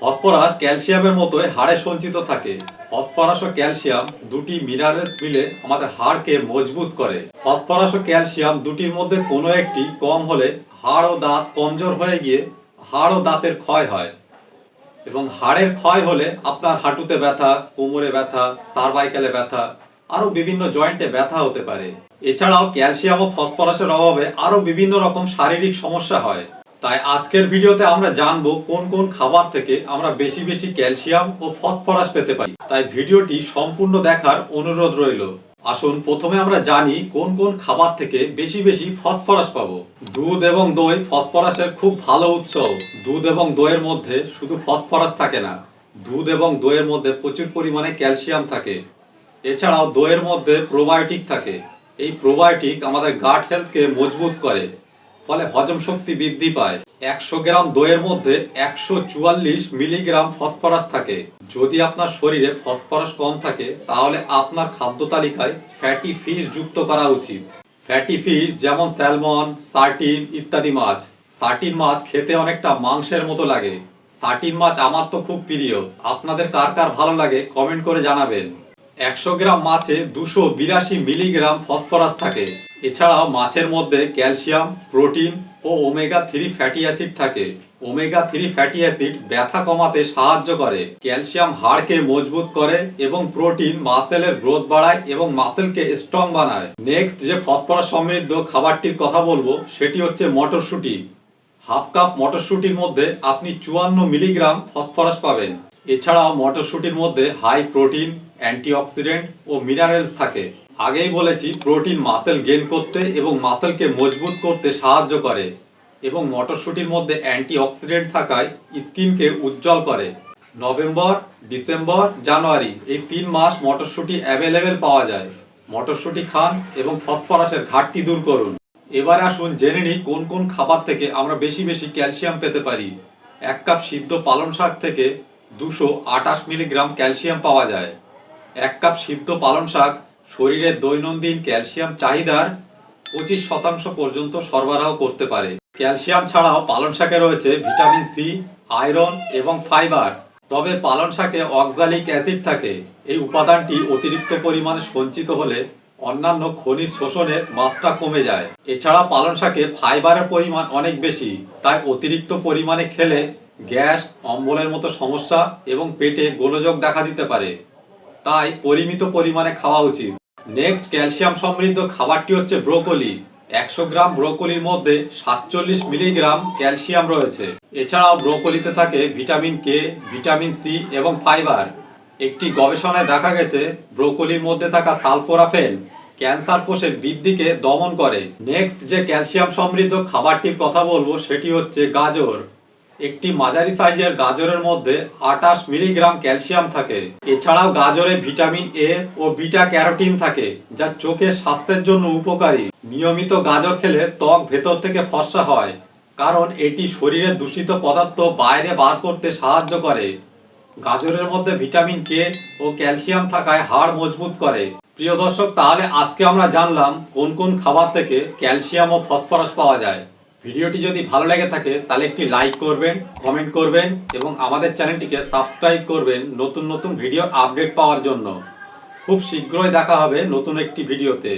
Phosphorus ক্যালসিয়ামের মতোই হাড়ে সঞ্চিত থাকে। ফসফরাস ও ক্যালসিয়াম দুটি মিনারেলস মিলে আমাদের হাড়কে মজবুত করে। ফসফরাস ও ক্যালসিয়াম দুটির মধ্যে কোনো একটি কম হলে হাড় ও দাঁত কমজোর হয়ে গিয়ে হাড় ও দাঁতের ক্ষয় হয় এবং হাড়ের ক্ষয় হলে আপনার হাঁটুতে ব্যথা, কোমরে ব্যথা সার্ভাইকেলে ব্যথা, আরও বিভিন্ন জয়েন্টে ব্যথা হতে পারে। এছাড়াও ক্যালসিয়াম ও ফসফরাসের অভাবে আরও বিভিন্ন রকম শারীরিক সমস্যা হয়। তাই আজকের ভিডিওতে আমরা জানব কোন কোন খাবার থেকে আমরা বেশি বেশি ক্যালসিয়াম ও ফসফরাস পেতে পারি। তাই ভিডিওটি সম্পূর্ণ দেখার অনুরোধ রইল। আসুন প্রথমে আমরা জানি কোন কোন খাবার থেকে বেশি বেশি ফসফরাস পাবো। দুধ এবং দই ফসফরাসের খুব ভালো উৎস। দুধ এবং দইয়ের মধ্যে শুধু ফসফরাস থাকে না, দুধ এবং দইয়ের মধ্যে প্রচুর পরিমাণে ক্যালসিয়াম থাকে। এছাড়াও দইয়ের মধ্যে প্রোবায়োটিক থাকে। এই প্রোবায়োটিক আমাদের গাট হেলথকে মজবুত করে। ফলে হজম শক্তি বৃদ্ধি পায়। একশো গ্রাম দইয়ের মধ্যে একশো চুয়াল্লিশ মিলিগ্রাম ফসফরাস থাকে। যদি আপনার শরীরে ফসফরাস কম থাকে, তাহলে আপনার খাদ্য তালিকায় ফ্যাটি ফিশ যুক্ত করা উচিত। ফ্যাটি ফিশ যেমন স্যালমন, সার্টিন ইত্যাদি মাছ। সার্টিন মাছ খেতে অনেকটা মাংসের মতো লাগে। সার্টিন মাছ আমার তো খুব প্রিয়। আপনাদের কার কার ভালো লাগে কমেন্ট করে জানাবেন। একশো গ্রাম মাছে দুশো বিরাশি মিলিগ্রাম ফসফরাস থাকে। এছাড়াও মাছের মধ্যে ক্যালসিয়াম, প্রোটিন ও ওমেগা থ্রি ফ্যাটি অ্যাসিড থাকে। ওমেগা থ্রি ফ্যাটি অ্যাসিড ব্যথা কমাতে সাহায্য করে। ক্যালসিয়াম হাড়কে মজবুত করে এবং প্রোটিন মাসেলের গ্রোথ বাড়ায় এবং মাসেলকে স্ট্রং বানায়। নেক্সট যে ফসফরাস সমৃদ্ধ খাবারটির কথা বলব, সেটি হচ্ছে মটরশুঁটি। হাফ কাপ মটরশুঁটির মধ্যে আপনি চুয়ান্ন মিলিগ্রাম ফসফরাস পাবেন। এছাড়াও মটরশুঁটির মধ্যে হাই প্রোটিন অ্যান্টিঅক্সিডেন্ট ও মিনারেলস থাকে। আগেই বলেছি প্রোটিন মাসেল গেন করতে এবং মাসেলকে মজবুত করতে সাহায্য করে এবং মটরশুঁটির মধ্যে অ্যান্টিঅক্সিডেন্ট থাকায় স্কিনকে উজ্জ্বল করে। নভেম্বর, ডিসেম্বর, জানুয়ারি এই তিন মাস মটরশুঁটি অ্যাভেলেবেল পাওয়া যায়। মটরশুঁটি খান এবং ফসফরাসের ঘাটতি দূর করুন। এবার আসুন জেনে নিই কোন কোন খাবার থেকে আমরা বেশি বেশি ক্যালসিয়াম পেতে পারি। এক কাপ সিদ্ধ পালং শাক থেকে দুশো আটাশ মিলিগ্রাম ক্যালসিয়াম পাওয়া যায়। এক কাপ সিদ্ধ পালং শাক শরীরের দৈনন্দিন ক্যালসিয়াম চাহিদার পঁচিশ শতাংশ পর্যন্ত সরবরাহ করতে পারে। ক্যালসিয়াম ছাড়াও পালং শাকে রয়েছে ভিটামিন সি, আয়রন এবং ফাইবার। তবে পালং শাকে অক্সালিক অ্যাসিড থাকে। এই উপাদানটি অতিরিক্ত পরিমাণে সঞ্চিত হলে অন্যান্য খনিজ শোষণের মাত্রা কমে যায়। এছাড়া পালং শাকে ফাইবারের পরিমাণ অনেক বেশি, তাই অতিরিক্ত পরিমাণে খেলে গ্যাস, অম্বলের মতো সমস্যা এবং পেটে গোলযোগ দেখা দিতে পারে। তাই পরিমিত পরিমাণে খাওয়া উচিত। নেক্সট, ক্যালসিয়াম সমৃদ্ধ খাবারটি হচ্ছে ব্রোকলি। একশো গ্রাম ব্রোকলির মধ্যে সাতচল্লিশ মিলিগ্রাম ক্যালসিয়াম রয়েছে। এছাড়াও ব্রোকলিতে থাকে ভিটামিন কে, ভিটামিন সি এবং ফাইবার। একটি গবেষণায় দেখা গেছে, ব্রোকলির মধ্যে থাকা সালফোরাফেন ক্যান্সার কোষের বৃদ্ধিকে দমন করে। নেক্সট, যে ক্যালসিয়াম সমৃদ্ধ খাবারটির কথা বলব, সেটি হচ্ছে গাজর। একটি মাঝারি সাইজের গাজরের মধ্যে আটাশ মিলিগ্রাম ক্যালসিয়াম থাকে। এছাড়াও গাজরে ভিটামিন এ ও বিটা ক্যারোটিন থাকে, যা চোখের স্বাস্থ্যের জন্য উপকারী। নিয়মিত গাজর খেলে ত্বক ভেতর থেকে ফর্সা হয়, কারণ এটি শরীরের দূষিত পদার্থ বাইরে বার করতে সাহায্য করে। গাজরের মধ্যে ভিটামিন কে ও ক্যালসিয়াম থাকায় হাড় মজবুত করে। প্রিয় দর্শক, তাহলে আজকে আমরা জানলাম কোন কোন খাবার থেকে ক্যালসিয়াম ও ফসফরাস পাওয়া যায়। ভিডিওটি যদি ভালো লেগে থাকে, তাহলে একটি লাইক করবেন কমেন্ট করবেন, এবং আমাদের চ্যানেলটিকে সাবস্ক্রাইব করবেন নতুন নতুন ভিডিও আপডেট পাওয়ার জন্য। খুব শীঘ্রই দেখা হবে নতুন একটি ভিডিওতে।